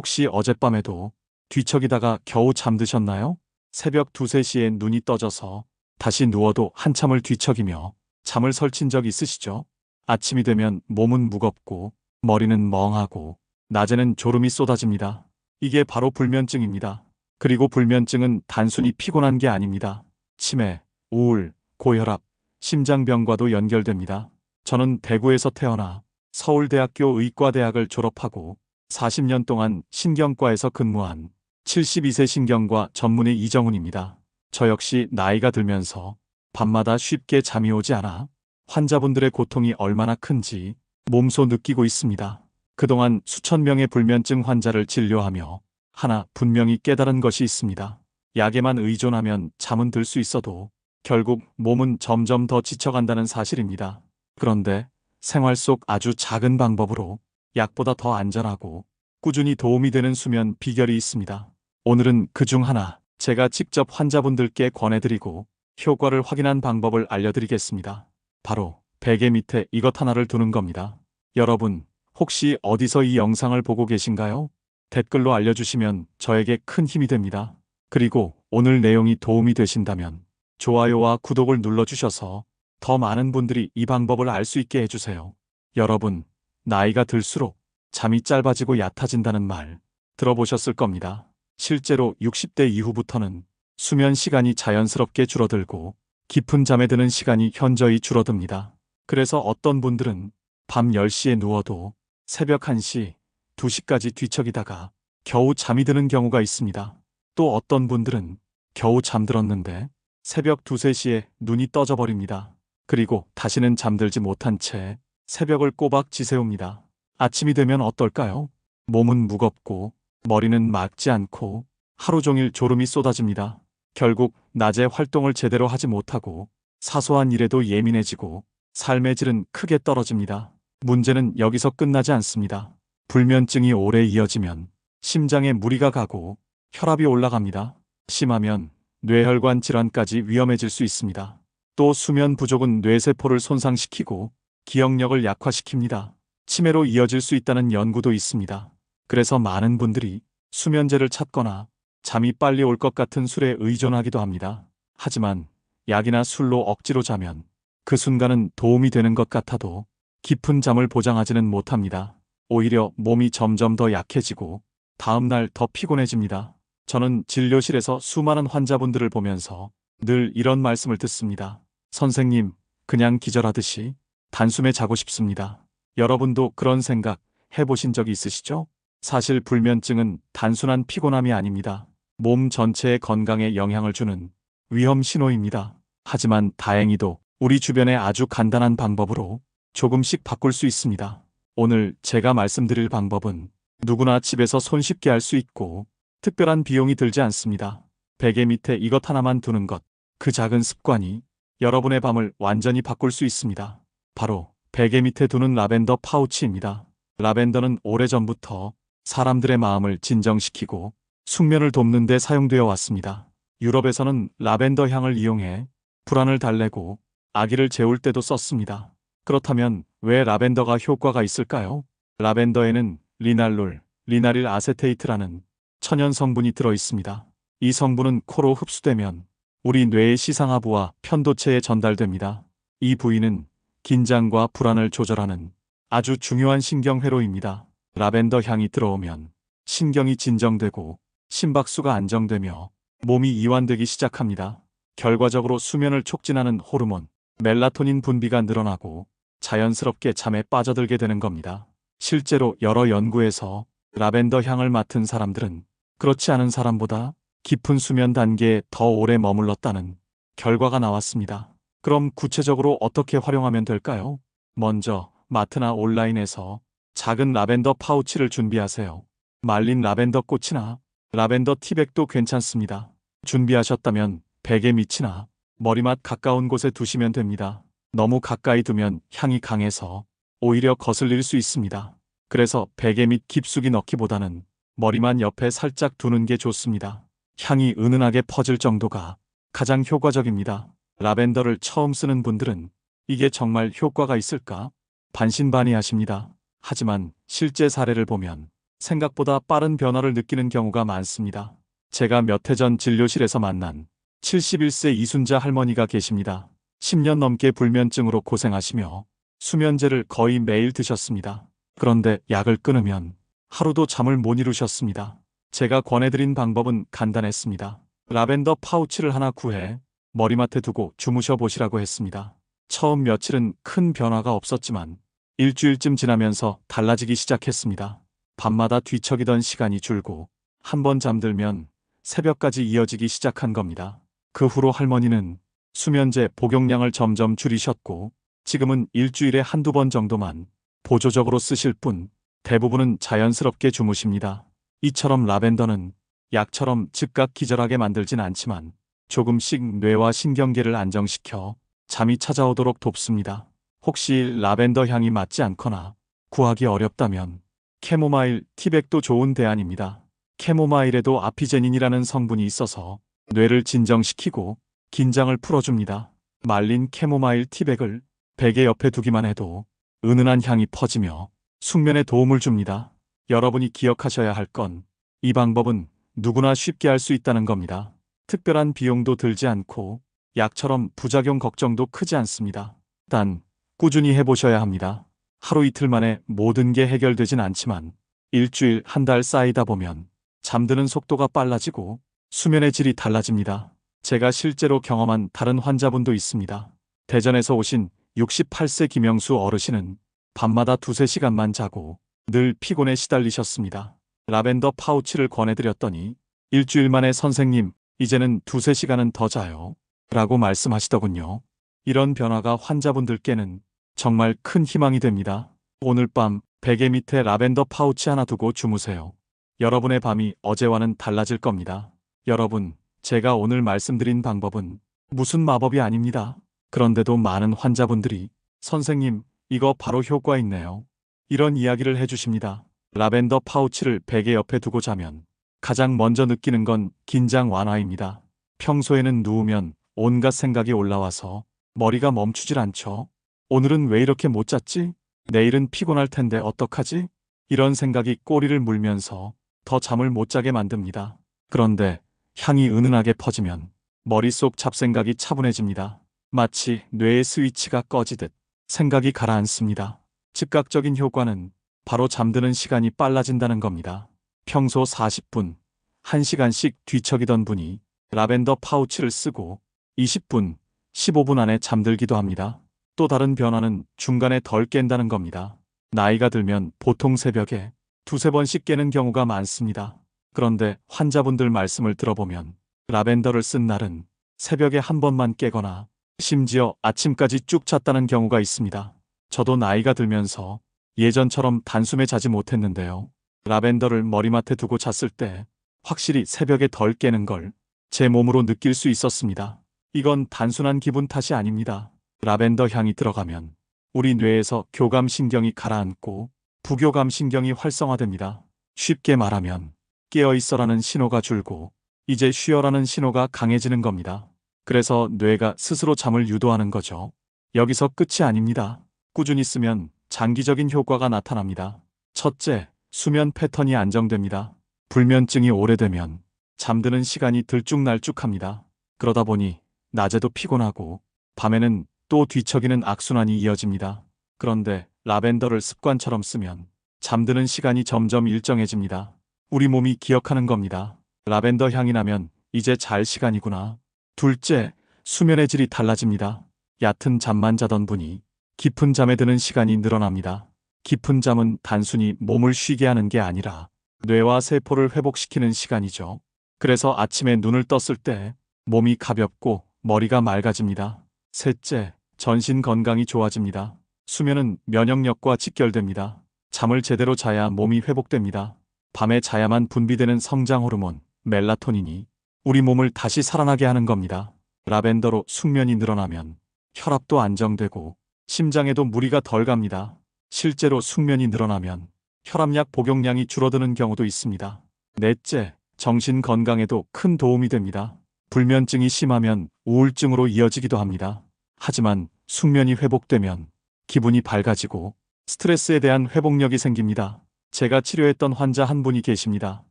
혹시 어젯밤에도 뒤척이다가 겨우 잠드셨나요? 새벽 2, 3시에 눈이 떠져서 다시 누워도 한참을 뒤척이며 잠을 설친 적 있으시죠? 아침이 되면 몸은 무겁고 머리는 멍하고 낮에는 졸음이 쏟아집니다. 이게 바로 불면증입니다. 그리고 불면증은 단순히 피곤한 게 아닙니다. 치매, 우울, 고혈압, 심장병과도 연결됩니다. 저는 대구에서 태어나 서울대학교 의과대학을 졸업하고 40년 동안 신경과에서 근무한 72세 신경과 전문의 이정훈입니다. 저 역시 나이가 들면서 밤마다 쉽게 잠이 오지 않아 환자분들의 고통이 얼마나 큰지 몸소 느끼고 있습니다. 그동안 수천 명의 불면증 환자를 진료하며 하나 분명히 깨달은 것이 있습니다. 약에만 의존하면 잠은 들 수 있어도 결국 몸은 점점 더 지쳐간다는 사실입니다. 그런데 생활 속 아주 작은 방법으로 약보다 더 안전하고 꾸준히 도움이 되는 수면 비결이 있습니다. 오늘은 그 중 하나 제가 직접 환자분들께 권해드리고 효과를 확인한 방법을 알려드리겠습니다. 바로 베개 밑에 이것 하나를 두는 겁니다. 여러분, 혹시 어디서 이 영상을 보고 계신가요? 댓글로 알려주시면 저에게 큰 힘이 됩니다. 그리고 오늘 내용이 도움이 되신다면 좋아요와 구독을 눌러주셔서 더 많은 분들이 이 방법을 알 수 있게 해주세요. 여러분, 나이가 들수록 잠이 짧아지고 얕아진다는 말 들어보셨을 겁니다. 실제로 60대 이후부터는 수면 시간이 자연스럽게 줄어들고 깊은 잠에 드는 시간이 현저히 줄어듭니다. 그래서 어떤 분들은 밤 10시에 누워도 새벽 1시, 2시까지 뒤척이다가 겨우 잠이 드는 경우가 있습니다. 또 어떤 분들은 겨우 잠들었는데 새벽 2, 3시에 눈이 떠져 버립니다. 그리고 다시는 잠들지 못한 채 새벽을 꼬박 지새웁니다. 아침이 되면 어떨까요? 몸은 무겁고 머리는 맑지 않고 하루 종일 졸음이 쏟아집니다. 결국 낮에 활동을 제대로 하지 못하고 사소한 일에도 예민해지고 삶의 질은 크게 떨어집니다. 문제는 여기서 끝나지 않습니다. 불면증이 오래 이어지면 심장에 무리가 가고 혈압이 올라갑니다. 심하면 뇌혈관 질환까지 위험해질 수 있습니다. 또 수면 부족은 뇌세포를 손상시키고 기억력을 약화시킵니다. 치매로 이어질 수 있다는 연구도 있습니다. 그래서 많은 분들이 수면제를 찾거나 잠이 빨리 올 것 같은 술에 의존하기도 합니다. 하지만 약이나 술로 억지로 자면 그 순간은 도움이 되는 것 같아도 깊은 잠을 보장하지는 못합니다. 오히려 몸이 점점 더 약해지고 다음날 더 피곤해집니다. 저는 진료실에서 수많은 환자분들을 보면서 늘 이런 말씀을 듣습니다. 선생님, 그냥 기절하듯이 단숨에 자고 싶습니다. 여러분도 그런 생각 해보신 적이 있으시죠? 사실 불면증은 단순한 피곤함이 아닙니다. 몸 전체의 건강에 영향을 주는 위험 신호입니다. 하지만 다행히도 우리 주변에 아주 간단한 방법으로 조금씩 바꿀 수 있습니다. 오늘 제가 말씀드릴 방법은 누구나 집에서 손쉽게 할 수 있고 특별한 비용이 들지 않습니다. 베개 밑에 이것 하나만 두는 것, 그 작은 습관이 여러분의 밤을 완전히 바꿀 수 있습니다. 바로 베개 밑에 두는 라벤더 파우치입니다. 라벤더는 오래전부터 사람들의 마음을 진정시키고 숙면을 돕는 데 사용되어 왔습니다. 유럽에서는 라벤더 향을 이용해 불안을 달래고 아기를 재울 때도 썼습니다. 그렇다면 왜 라벤더가 효과가 있을까요? 라벤더에는 리날룰, 리나릴 아세테이트라는 천연 성분이 들어 있습니다. 이 성분은 코로 흡수되면 우리 뇌의 시상하부와 편도체에 전달됩니다. 이 부위는 긴장과 불안을 조절하는 아주 중요한 신경회로입니다. 라벤더 향이 들어오면 신경이 진정되고 심박수가 안정되며 몸이 이완되기 시작합니다. 결과적으로 수면을 촉진하는 호르몬 멜라토닌 분비가 늘어나고 자연스럽게 잠에 빠져들게 되는 겁니다. 실제로 여러 연구에서 라벤더 향을 맡은 사람들은 그렇지 않은 사람보다 깊은 수면 단계에 더 오래 머물렀다는 결과가 나왔습니다. 그럼 구체적으로 어떻게 활용하면 될까요? 먼저 마트나 온라인에서 작은 라벤더 파우치를 준비하세요. 말린 라벤더 꽃이나 라벤더 티백도 괜찮습니다. 준비하셨다면 베개 밑이나 머리맡 가까운 곳에 두시면 됩니다. 너무 가까이 두면 향이 강해서 오히려 거슬릴 수 있습니다. 그래서 베개 밑 깊숙이 넣기보다는 머리만 옆에 살짝 두는 게 좋습니다. 향이 은은하게 퍼질 정도가 가장 효과적입니다. 라벤더를 처음 쓰는 분들은 이게 정말 효과가 있을까? 반신반의하십니다. 하지만 실제 사례를 보면 생각보다 빠른 변화를 느끼는 경우가 많습니다. 제가 몇 해 전 진료실에서 만난 71세 이순자 할머니가 계십니다. 10년 넘게 불면증으로 고생하시며 수면제를 거의 매일 드셨습니다. 그런데 약을 끊으면 하루도 잠을 못 이루셨습니다. 제가 권해드린 방법은 간단했습니다. 라벤더 파우치를 하나 구해 머리맡에 두고 주무셔 보시라고 했습니다. 처음 며칠은 큰 변화가 없었지만 일주일쯤 지나면서 달라지기 시작했습니다. 밤마다 뒤척이던 시간이 줄고 한 번 잠들면 새벽까지 이어지기 시작한 겁니다. 그 후로 할머니는 수면제 복용량을 점점 줄이셨고 지금은 일주일에 한두 번 정도만 보조적으로 쓰실 뿐 대부분은 자연스럽게 주무십니다. 이처럼 라벤더는 약처럼 즉각 기절하게 만들진 않지만 조금씩 뇌와 신경계를 안정시켜 잠이 찾아오도록 돕습니다. 혹시 라벤더 향이 맞지 않거나 구하기 어렵다면 캐모마일 티백도 좋은 대안입니다. 캐모마일에도 아피제닌이라는 성분이 있어서 뇌를 진정시키고 긴장을 풀어줍니다. 말린 캐모마일 티백을 베개 옆에 두기만 해도 은은한 향이 퍼지며 숙면에 도움을 줍니다. 여러분이 기억하셔야 할 건 이 방법은 누구나 쉽게 할 수 있다는 겁니다. 특별한 비용도 들지 않고 약처럼 부작용 걱정도 크지 않습니다. 단 꾸준히 해보셔야 합니다. 하루 이틀 만에 모든 게 해결되진 않지만 일주일 한 달 쌓이다 보면 잠드는 속도가 빨라지고 수면의 질이 달라집니다. 제가 실제로 경험한 다른 환자분도 있습니다. 대전에서 오신 68세 김영수 어르신은 밤마다 두세 시간만 자고 늘 피곤에 시달리셨습니다. 라벤더 파우치를 권해드렸더니 일주일 만에 선생님, 이제는 두세 시간은 더 자요. 라고 말씀하시더군요. 이런 변화가 환자분들께는 정말 큰 희망이 됩니다. 오늘 밤 베개 밑에 라벤더 파우치 하나 두고 주무세요. 여러분의 밤이 어제와는 달라질 겁니다. 여러분, 제가 오늘 말씀드린 방법은 무슨 마법이 아닙니다. 그런데도 많은 환자분들이 선생님, 이거 바로 효과 있네요. 이런 이야기를 해주십니다. 라벤더 파우치를 베개 옆에 두고 자면 가장 먼저 느끼는 건 긴장 완화입니다. 평소에는 누우면 온갖 생각이 올라와서 머리가 멈추질 않죠. 오늘은 왜 이렇게 못 잤지? 내일은 피곤할 텐데 어떡하지? 이런 생각이 꼬리를 물면서 더 잠을 못 자게 만듭니다. 그런데 향이 은은하게 퍼지면 머릿속 잡생각이 차분해집니다. 마치 뇌의 스위치가 꺼지듯 생각이 가라앉습니다. 즉각적인 효과는 바로 잠드는 시간이 빨라진다는 겁니다. 평소 40분, 1시간씩 뒤척이던 분이 라벤더 파우치를 쓰고 20분, 15분 안에 잠들기도 합니다. 또 다른 변화는 중간에 덜 깬다는 겁니다. 나이가 들면 보통 새벽에 두세 번씩 깨는 경우가 많습니다. 그런데 환자분들 말씀을 들어보면 라벤더를 쓴 날은 새벽에 한 번만 깨거나 심지어 아침까지 쭉 잤다는 경우가 있습니다. 저도 나이가 들면서 예전처럼 단숨에 자지 못했는데요. 라벤더를 머리맡에 두고 잤을 때 확실히 새벽에 덜 깨는 걸 제 몸으로 느낄 수 있었습니다. 이건 단순한 기분 탓이 아닙니다. 라벤더 향이 들어가면 우리 뇌에서 교감 신경이 가라앉고 부교감 신경이 활성화됩니다. 쉽게 말하면 깨어 있어라는 신호가 줄고 이제 쉬어라는 신호가 강해지는 겁니다. 그래서 뇌가 스스로 잠을 유도하는 거죠. 여기서 끝이 아닙니다. 꾸준히 쓰면 장기적인 효과가 나타납니다. 첫째, 수면 패턴이 안정됩니다. 불면증이 오래되면 잠드는 시간이 들쭉날쭉합니다. 그러다 보니 낮에도 피곤하고 밤에는 또 뒤척이는 악순환이 이어집니다. 그런데 라벤더를 습관처럼 쓰면 잠드는 시간이 점점 일정해집니다. 우리 몸이 기억하는 겁니다. 라벤더 향이 나면 이제 잘 시간이구나. 둘째, 수면의 질이 달라집니다. 얕은 잠만 자던 분이 깊은 잠에 드는 시간이 늘어납니다. 깊은 잠은 단순히 몸을 쉬게 하는 게 아니라 뇌와 세포를 회복시키는 시간이죠. 그래서 아침에 눈을 떴을 때 몸이 가볍고 머리가 맑아집니다. 셋째, 전신 건강이 좋아집니다. 수면은 면역력과 직결됩니다. 잠을 제대로 자야 몸이 회복됩니다. 밤에 자야만 분비되는 성장 호르몬, 멜라토닌이 우리 몸을 다시 살아나게 하는 겁니다. 라벤더로 숙면이 늘어나면 혈압도 안정되고 심장에도 무리가 덜 갑니다. 실제로 숙면이 늘어나면 혈압약 복용량이 줄어드는 경우도 있습니다. 넷째, 정신 건강에도 큰 도움이 됩니다. 불면증이 심하면 우울증으로 이어지기도 합니다. 하지만 숙면이 회복되면 기분이 밝아지고 스트레스에 대한 회복력이 생깁니다. 제가 치료했던 환자 한 분이 계십니다.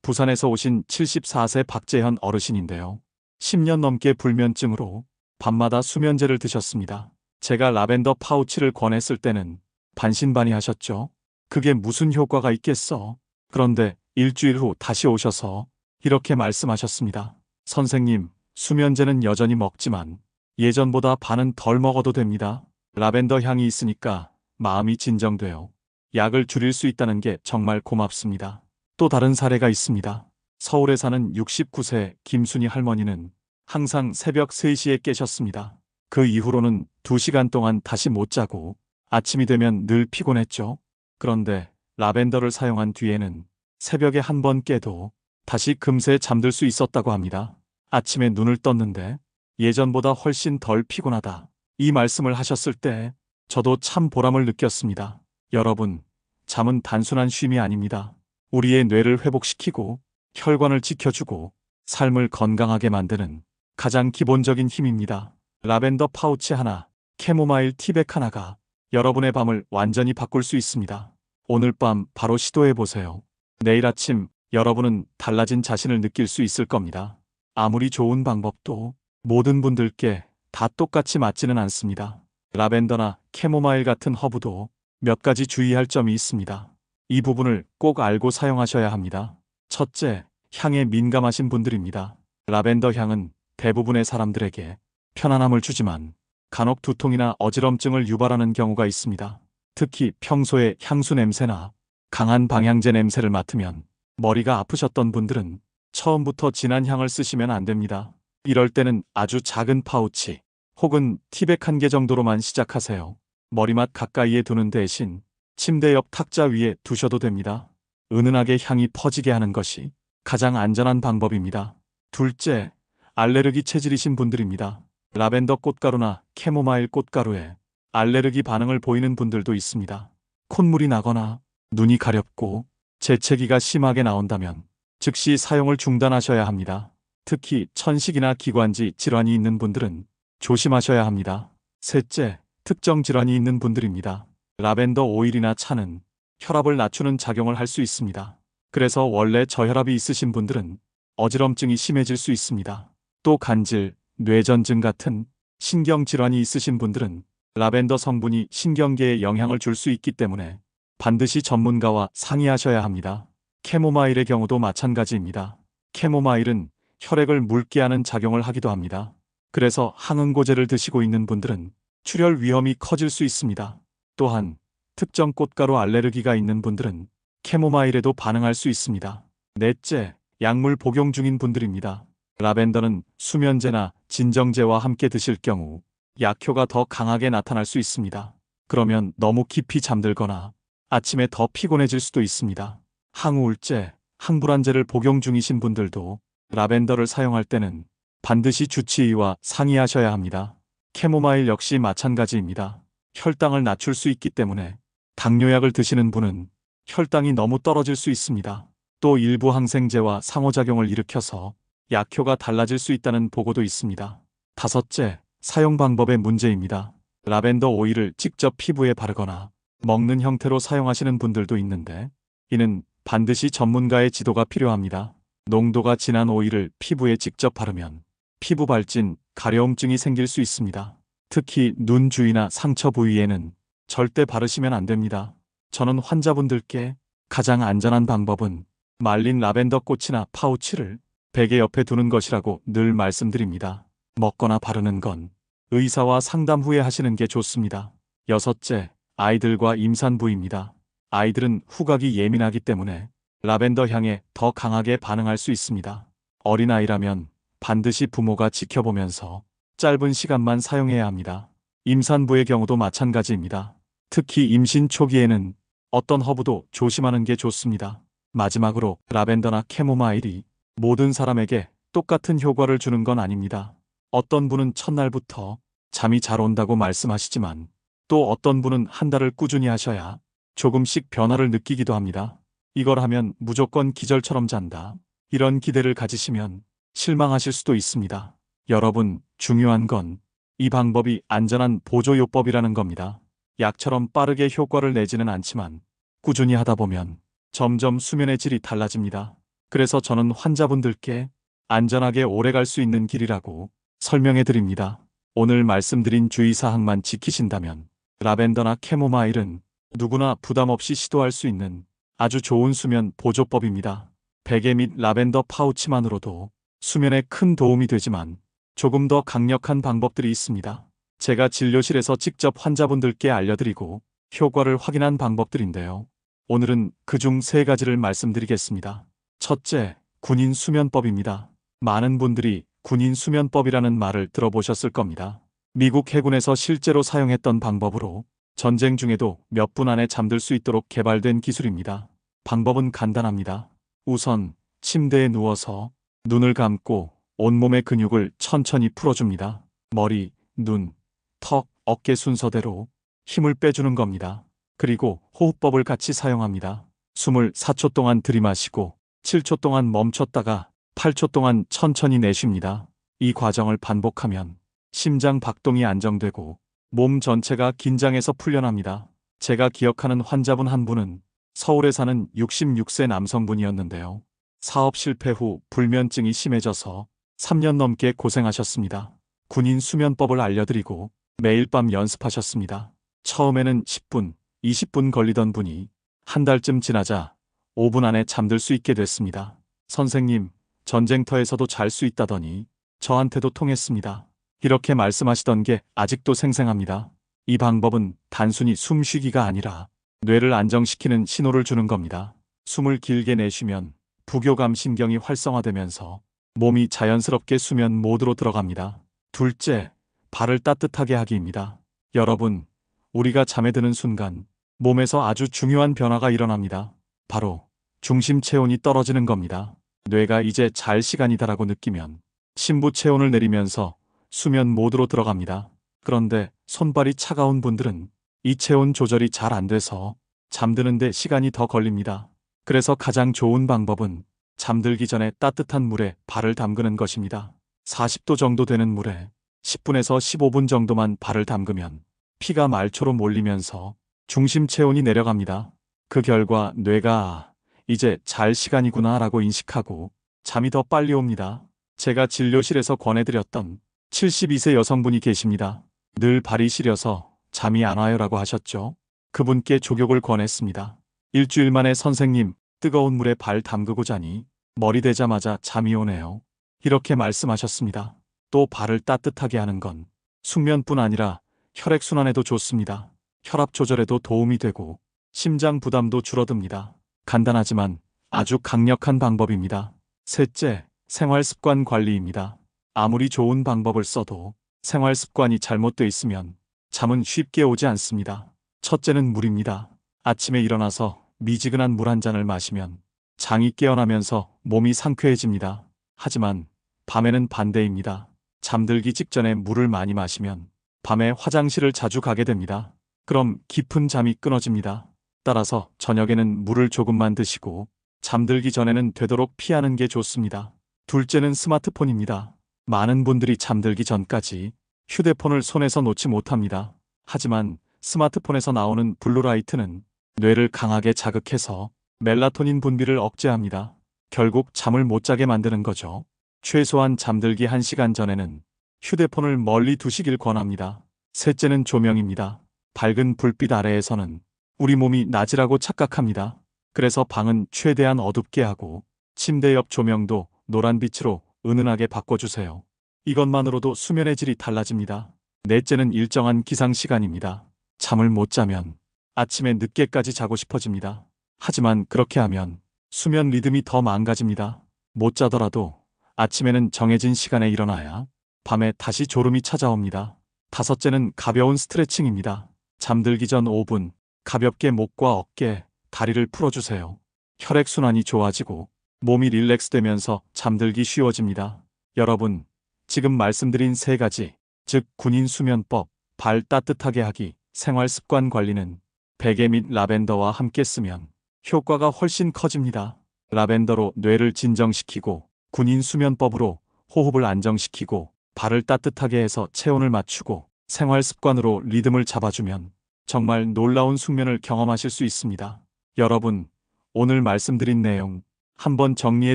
부산에서 오신 74세 박재현 어르신인데요. 10년 넘게 불면증으로 밤마다 수면제를 드셨습니다. 제가 라벤더 파우치를 권했을 때는 반신반의하셨죠. 그게 무슨 효과가 있겠어. 그런데 일주일 후 다시 오셔서 이렇게 말씀하셨습니다. 선생님, 수면제는 여전히 먹지만 예전보다 반은 덜 먹어도 됩니다. 라벤더 향이 있으니까 마음이 진정돼요. 약을 줄일 수 있다는 게 정말 고맙습니다. 또 다른 사례가 있습니다. 서울에 사는 69세 김순희 할머니는 항상 새벽 3시에 깨셨습니다. 그 이후로는 2시간 동안 다시 못 자고 아침이 되면 늘 피곤했죠. 그런데 라벤더를 사용한 뒤에는 새벽에 한 번 깨도 다시 금세 잠들 수 있었다고 합니다. 아침에 눈을 떴는데 예전보다 훨씬 덜 피곤하다. 이 말씀을 하셨을 때 저도 참 보람을 느꼈습니다. 여러분, 잠은 단순한 쉼이 아닙니다. 우리의 뇌를 회복시키고 혈관을 지켜주고 삶을 건강하게 만드는 가장 기본적인 힘입니다. 라벤더 파우치 하나, 캐모마일 티백 하나가 여러분의 밤을 완전히 바꿀 수 있습니다. 오늘 밤 바로 시도해 보세요. 내일 아침 여러분은 달라진 자신을 느낄 수 있을 겁니다. 아무리 좋은 방법도 모든 분들께 다 똑같이 맞지는 않습니다. 라벤더나 캐모마일 같은 허브도 몇 가지 주의할 점이 있습니다. 이 부분을 꼭 알고 사용하셔야 합니다. 첫째, 향에 민감하신 분들입니다. 라벤더 향은 대부분의 사람들에게 편안함을 주지만 간혹 두통이나 어지럼증을 유발하는 경우가 있습니다. 특히 평소에 향수 냄새나 강한 방향제 냄새를 맡으면 머리가 아프셨던 분들은 처음부터 진한 향을 쓰시면 안 됩니다. 이럴 때는 아주 작은 파우치 혹은 티백 한 개 정도로만 시작하세요. 머리맡 가까이에 두는 대신 침대 옆 탁자 위에 두셔도 됩니다. 은은하게 향이 퍼지게 하는 것이 가장 안전한 방법입니다. 둘째, 알레르기 체질이신 분들입니다. 라벤더 꽃가루나 캐모마일 꽃가루에 알레르기 반응을 보이는 분들도 있습니다. 콧물이 나거나 눈이 가렵고 재채기가 심하게 나온다면 즉시 사용을 중단하셔야 합니다. 특히 천식이나 기관지 질환이 있는 분들은 조심하셔야 합니다. 셋째, 특정 질환이 있는 분들입니다. 라벤더 오일이나 차는 혈압을 낮추는 작용을 할 수 있습니다. 그래서 원래 저혈압이 있으신 분들은 어지럼증이 심해질 수 있습니다. 또 간질, 뇌전증 같은 신경질환이 있으신 분들은 라벤더 성분이 신경계에 영향을 줄 수 있기 때문에 반드시 전문가와 상의하셔야 합니다. 캐모마일의 경우도 마찬가지입니다. 캐모마일은 혈액을 묽게 하는 작용을 하기도 합니다. 그래서 항응고제를 드시고 있는 분들은 출혈 위험이 커질 수 있습니다. 또한 특정 꽃가루 알레르기가 있는 분들은 캐모마일에도 반응할 수 있습니다. 넷째, 약물 복용 중인 분들입니다. 라벤더는 수면제나 진정제와 함께 드실 경우 약효가 더 강하게 나타날 수 있습니다. 그러면 너무 깊이 잠들거나 아침에 더 피곤해질 수도 있습니다. 항우울제, 항불안제를 복용 중이신 분들도 라벤더를 사용할 때는 반드시 주치의와 상의하셔야 합니다. 캐모마일 역시 마찬가지입니다. 혈당을 낮출 수 있기 때문에 당뇨약을 드시는 분은 혈당이 너무 떨어질 수 있습니다. 또 일부 항생제와 상호작용을 일으켜서 약효가 달라질 수 있다는 보고도 있습니다. 다섯째, 사용 방법의 문제입니다. 라벤더 오일을 직접 피부에 바르거나 먹는 형태로 사용하시는 분들도 있는데 이는 반드시 전문가의 지도가 필요합니다. 농도가 진한 오일을 피부에 직접 바르면 피부 발진, 가려움증이 생길 수 있습니다. 특히 눈 주위나 상처 부위에는 절대 바르시면 안 됩니다. 저는 환자분들께 가장 안전한 방법은 말린 라벤더 꽃이나 파우치를 베개 옆에 두는 것이라고 늘 말씀드립니다. 먹거나 바르는 건 의사와 상담 후에 하시는 게 좋습니다. 여섯째, 아이들과 임산부입니다. 아이들은 후각이 예민하기 때문에 라벤더 향에 더 강하게 반응할 수 있습니다. 어린아이라면 반드시 부모가 지켜보면서 짧은 시간만 사용해야 합니다. 임산부의 경우도 마찬가지입니다. 특히 임신 초기에는 어떤 허브도 조심하는 게 좋습니다. 마지막으로 라벤더나 캐모마일이 모든 사람에게 똑같은 효과를 주는 건 아닙니다. 어떤 분은 첫날부터 잠이 잘 온다고 말씀하시지만 또 어떤 분은 한 달을 꾸준히 하셔야 조금씩 변화를 느끼기도 합니다. 이걸 하면 무조건 기절처럼 잔다. 이런 기대를 가지시면 실망하실 수도 있습니다. 여러분, 중요한 건 이 방법이 안전한 보조요법이라는 겁니다. 약처럼 빠르게 효과를 내지는 않지만 꾸준히 하다 보면 점점 수면의 질이 달라집니다. 그래서 저는 환자분들께 안전하게 오래 갈 수 있는 길이라고 설명해 드립니다. 오늘 말씀드린 주의사항만 지키신다면 라벤더나 캐모마일은 누구나 부담 없이 시도할 수 있는 아주 좋은 수면 보조법입니다. 베개 및 라벤더 파우치만으로도 수면에 큰 도움이 되지만 조금 더 강력한 방법들이 있습니다. 제가 진료실에서 직접 환자분들께 알려드리고 효과를 확인한 방법들인데요. 오늘은 그중 세 가지를 말씀드리겠습니다. 첫째, 군인 수면법입니다. 많은 분들이 군인 수면법이라는 말을 들어보셨을 겁니다. 미국 해군에서 실제로 사용했던 방법으로 전쟁 중에도 몇 분 안에 잠들 수 있도록 개발된 기술입니다. 방법은 간단합니다. 우선 침대에 누워서 눈을 감고 온몸의 근육을 천천히 풀어줍니다. 머리, 눈, 턱, 어깨 순서대로 힘을 빼주는 겁니다. 그리고 호흡법을 같이 사용합니다. 숨을 4초 동안 들이마시고 7초 동안 멈췄다가 8초 동안 천천히 내쉽니다. 이 과정을 반복하면 심장 박동이 안정되고 몸 전체가 긴장해서 풀려납니다. 제가 기억하는 환자분 한 분은 서울에 사는 66세 남성분이었는데요. 사업 실패 후 불면증이 심해져서 3년 넘게 고생하셨습니다. 군인 수면법을 알려드리고 매일 밤 연습하셨습니다. 처음에는 10분, 20분 걸리던 분이 한 달쯤 지나자 5분 안에 잠들 수 있게 됐습니다. 선생님, 전쟁터에서도 잘 수 있다더니 저한테도 통했습니다. 이렇게 말씀하시던 게 아직도 생생합니다. 이 방법은 단순히 숨쉬기가 아니라 뇌를 안정시키는 신호를 주는 겁니다. 숨을 길게 내쉬면 부교감 신경이 활성화되면서 몸이 자연스럽게 수면 모드로 들어갑니다. 둘째, 발을 따뜻하게 하기입니다. 여러분, 우리가 잠에 드는 순간 몸에서 아주 중요한 변화가 일어납니다. 바로 중심 체온이 떨어지는 겁니다. 뇌가 이제 잘 시간이다라고 느끼면 심부 체온을 내리면서 수면 모드로 들어갑니다. 그런데 손발이 차가운 분들은 이 체온 조절이 잘 안 돼서 잠드는데 시간이 더 걸립니다. 그래서 가장 좋은 방법은 잠들기 전에 따뜻한 물에 발을 담그는 것입니다. 40도 정도 되는 물에 10분에서 15분 정도만 발을 담그면 피가 말초로 몰리면서 중심 체온이 내려갑니다. 그 결과 뇌가 이제 잘 시간이구나 라고 인식하고 잠이 더 빨리 옵니다. 제가 진료실에서 권해드렸던 72세 여성분이 계십니다. 늘 발이 시려서 잠이 안 와요 라고 하셨죠. 그분께 조격을 권했습니다. 일주일 만에 선생님 뜨거운 물에 발 담그고 자니 머리 대자마자 잠이 오네요. 이렇게 말씀하셨습니다. 또 발을 따뜻하게 하는 건 숙면뿐 아니라 혈액순환에도 좋습니다. 혈압 조절에도 도움이 되고 심장 부담도 줄어듭니다. 간단하지만 아주 강력한 방법입니다. 셋째, 생활 습관 관리입니다. 아무리 좋은 방법을 써도 생활 습관이 잘못돼 있으면 잠은 쉽게 오지 않습니다. 첫째는 물입니다. 아침에 일어나서 미지근한 물 한 잔을 마시면 장이 깨어나면서 몸이 상쾌해집니다. 하지만 밤에는 반대입니다. 잠들기 직전에 물을 많이 마시면 밤에 화장실을 자주 가게 됩니다. 그럼 깊은 잠이 끊어집니다. 따라서 저녁에는 물을 조금만 드시고 잠들기 전에는 되도록 피하는 게 좋습니다. 둘째는 스마트폰입니다. 많은 분들이 잠들기 전까지 휴대폰을 손에서 놓지 못합니다. 하지만 스마트폰에서 나오는 블루라이트는 뇌를 강하게 자극해서 멜라토닌 분비를 억제합니다. 결국 잠을 못 자게 만드는 거죠. 최소한 잠들기 1시간 전에는 휴대폰을 멀리 두시길 권합니다. 셋째는 조명입니다. 밝은 불빛 아래에서는 우리 몸이 낮이라고 착각합니다. 그래서 방은 최대한 어둡게 하고 침대 옆 조명도 노란 빛으로 은은하게 바꿔주세요. 이것만으로도 수면의 질이 달라집니다. 넷째는 일정한 기상 시간입니다. 잠을 못 자면 아침에 늦게까지 자고 싶어집니다. 하지만 그렇게 하면 수면 리듬이 더 망가집니다. 못 자더라도 아침에는 정해진 시간에 일어나야 밤에 다시 졸음이 찾아옵니다. 다섯째는 가벼운 스트레칭입니다. 잠들기 전 5분 가볍게 목과 어깨, 다리를 풀어주세요. 혈액순환이 좋아지고 몸이 릴렉스되면서 잠들기 쉬워집니다. 여러분, 지금 말씀드린 세 가지, 즉 군인 수면법, 발 따뜻하게 하기, 생활 습관 관리는 베개 및 라벤더와 함께 쓰면 효과가 훨씬 커집니다. 라벤더로 뇌를 진정시키고 군인 수면법으로 호흡을 안정시키고 발을 따뜻하게 해서 체온을 맞추고 생활 습관으로 리듬을 잡아주면 정말 놀라운 숙면을 경험하실 수 있습니다. 여러분, 오늘 말씀드린 내용 한번 정리해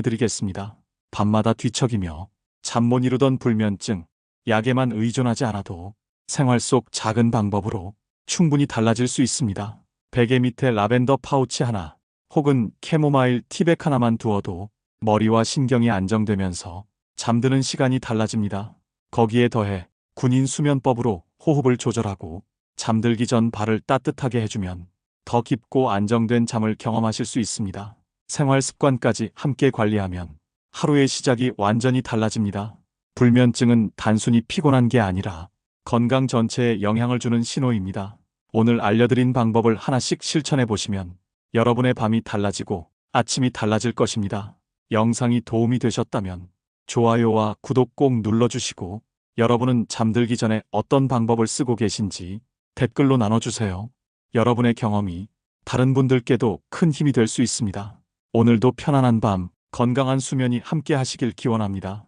드리겠습니다. 밤마다 뒤척이며 잠 못 이루던 불면증, 약에만 의존하지 않아도 생활 속 작은 방법으로 충분히 달라질 수 있습니다. 베개 밑에 라벤더 파우치 하나 혹은 캐모마일 티백 하나만 두어도 머리와 신경이 안정되면서 잠드는 시간이 달라집니다. 거기에 더해 군인 수면법으로 호흡을 조절하고 잠들기 전 발을 따뜻하게 해주면 더 깊고 안정된 잠을 경험하실 수 있습니다. 생활 습관까지 함께 관리하면 하루의 시작이 완전히 달라집니다. 불면증은 단순히 피곤한 게 아니라 건강 전체에 영향을 주는 신호입니다. 오늘 알려드린 방법을 하나씩 실천해 보시면 여러분의 밤이 달라지고 아침이 달라질 것입니다. 영상이 도움이 되셨다면 좋아요와 구독 꼭 눌러주시고 여러분은 잠들기 전에 어떤 방법을 쓰고 계신지 댓글로 나눠주세요. 여러분의 경험이 다른 분들께도 큰 힘이 될 수 있습니다. 오늘도 편안한 밤, 건강한 수면이 함께 하시길 기원합니다.